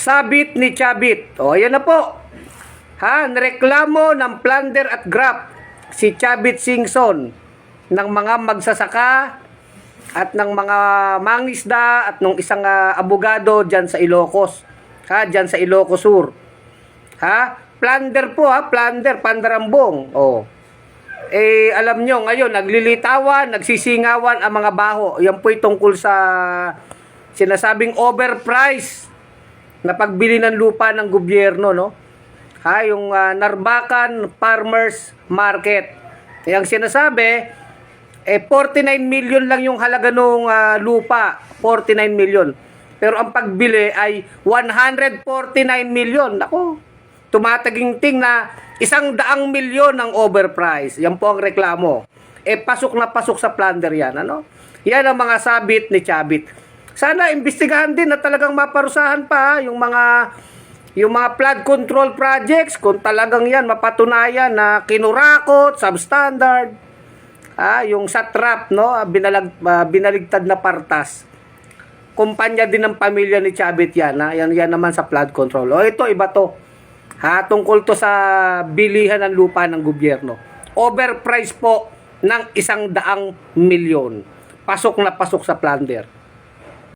Sabit ni Chabit. O, ayan na po. Ha, nareklamo ng plunder at grab si Chabit Singson ng mga magsasaka at ng mga mangisda at ng isang ah, abogado dyan sa Ilocos. Ha, dyan sa Ilocos Sur. Ha? Plunder po ha, plunder, pandarambong. Oh. Eh, alam nyo, ngayon, naglilitawan, nagsisingawan ang mga baho. Yan po'y tungkol sa sinasabing overprice na pagbili ng lupa ng gobyerno, no? Ha, yung ah, Narbacan Farmers Market. Yung sinasabi, eh 49 million lang yung halaga ng lupa, 49 million. Pero ang pagbili ay 149 million. Nako, tumataginting na isang daang milyon ang overprice. Yan po ang reklamo. Eh pasok na pasok sa plunder yan, ano? Yan ang mga sabit ni Chabit. Sana imbestigahan din na talagang maparusahan pa yung mga yung mga flood control projects kung talagang yan mapatunayan na kinurakot, substandard, ah, yung satrap, no, ah, binalag, ah, binaligtad na partas. Kumpanya din ng pamilya ni Chabit yan, ha? yan, yan naman sa flood control. O ito, iba to. Ha, tungkol to sa bilihan ng lupa ng gobyerno. Overprice po ng isang daang milyon. Pasok na pasok sa plunder.